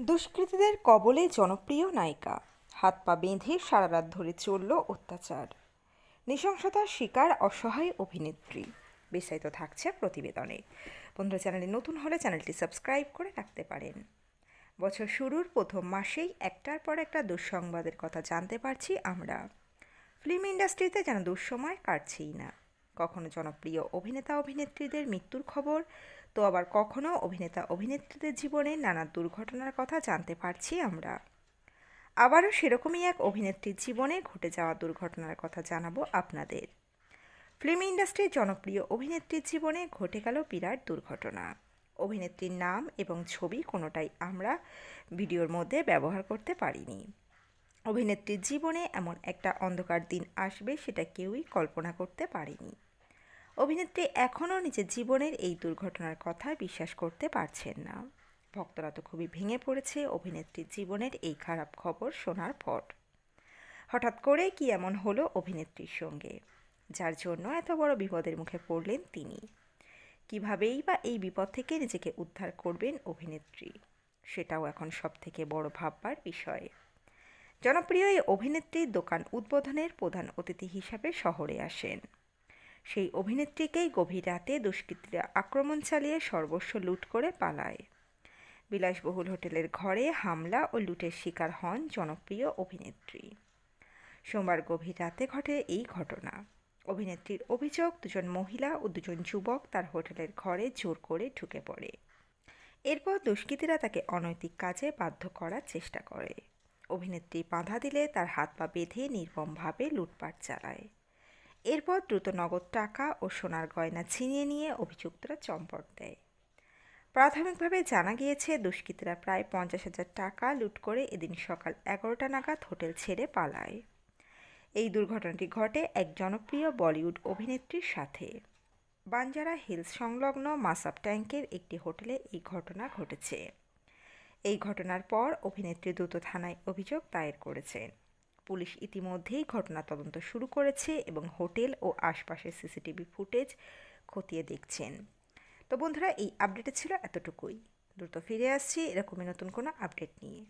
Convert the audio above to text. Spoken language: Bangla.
দুষ্কৃতীদের কবলে জনপ্রিয় নায়িকা। হাত পা বেঁধে সারা রাত ধরে চলল অত্যাচার। নৃশংসতার শিকার অসহায় অভিনেত্রী। বিস্তারিত থাকছে প্রতিবেদনে। বন্ধুরা, চ্যানেলে নতুন হলে চ্যানেলটি সাবস্ক্রাইব করে রাখতে পারেন। বছর শুরুর প্রথম মাসেই একটার পর একটা দুঃসংবাদের কথা জানতে পারছি আমরা। ফিল্ম ইন্ডাস্ট্রিতে যেন দুঃসময় কাটছেই না। কখনো জনপ্রিয় অভিনেতা অভিনেত্রীদের মৃত্যুর খবর, তো আবার কখনো অভিনেতা অভিনেত্রীদের জীবনে নানা দুর্ঘটনার কথা জানতে পারছি আমরা। আবারও সেরকমই এক অভিনেত্রীর জীবনে ঘটে যাওয়া দুর্ঘটনার কথা জানাব আপনাদের। ফিল্ম ইন্ডাস্ট্রির জনপ্রিয় অভিনেত্রীর জীবনে ঘটে গেল বিরাট দুর্ঘটনা। অভিনেত্রীর নাম এবং ছবি কোনোটাই আমরা ভিডিওর মধ্যে ব্যবহার করতে পারিনি। অভিনেত্রীর জীবনে এমন একটা অন্ধকার দিন আসবে সেটা কেউই কল্পনা করতে পারেনি। অভিনেত্রী এখনও নিজের জীবনের এই দুর্ঘটনার কথা বিশ্বাস করতে পারছেন না। ভক্তরা তো খুবই ভেঙে পড়েছে অভিনেত্রীর জীবনের এই খারাপ খবর শোনার পর। হঠাৎ করে কি এমন হলো অভিনেত্রীর সঙ্গে? যার জন্য এত বড় বিপদের মুখে পড়লেন তিনি। কিভাবেই বা এই বিপদ থেকে নিজেকে উদ্ধার করবেন অভিনেত্রী? সেটাও এখন সবথেকে বড় ভাববার বিষয়। জনপ্রিয় এই অভিনেত্রীর দোকান উদ্বোধনের প্রধান অতিথি হিসাবে শহরে আসেন। সেই অভিনেত্রীকেই গভীর রাতে দুষ্কৃতীরা আক্রমণ চালিয়ে সর্বস্ব লুট করে পালায়। বিলাসবহুল হোটেলের ঘরে হামলা ও লুটের শিকার হন জনপ্রিয় অভিনেত্রী। সোমবার গভীর রাতে ঘটে এই ঘটনা। অভিনেত্রীর অভিযোগ, দুজন মহিলা ও দুজন যুবক তার হোটেলের ঘরে জোর করে ঢুকে পড়ে। এরপর দুষ্কৃতীরা তাকে অনৈতিক কাজে বাধ্য করার চেষ্টা করে। অভিনেত্রী বাধা দিলে তার হাত পা বেঁধে নির্মমভাবে লুটপাট চালায়। এরপর দ্রুত নগদ টাকা ও সোনার গয়না ছিনিয়ে নিয়ে অভিযুক্তরা চম্পট দেয়। প্রাথমিকভাবে জানা গিয়েছে, দুষ্কৃতীরা প্রায় পঞ্চাশ হাজার টাকা লুট করে এদিন সকাল এগারোটা নাগাদ হোটেল ছেড়ে পালায়। এই দুর্ঘটনাটি ঘটে এক জনপ্রিয় বলিউড অভিনেত্রীর সাথে। বাঞ্জারা হিলস সংলগ্ন মাসাব ট্যাঙ্কের একটি হোটেলে এই ঘটনা ঘটেছে। এই ঘটনার পর অভিনেত্রী দ্রুত থানায় অভিযোগ দায়ের করেছেন। পুলিশ ইতিমধ্যেই ঘটনা তদন্ত শুরু করেছে এবং হোটেল ও আশপাশের সিসিটিভি ফুটেজ খতিয়ে দেখছেন। তো বন্ধুরা, এই আপডেটে ছিল এতটুকুই। দ্রুত ফিরে আসছি, এরকমই নতুন কোনো আপডেট নিয়ে।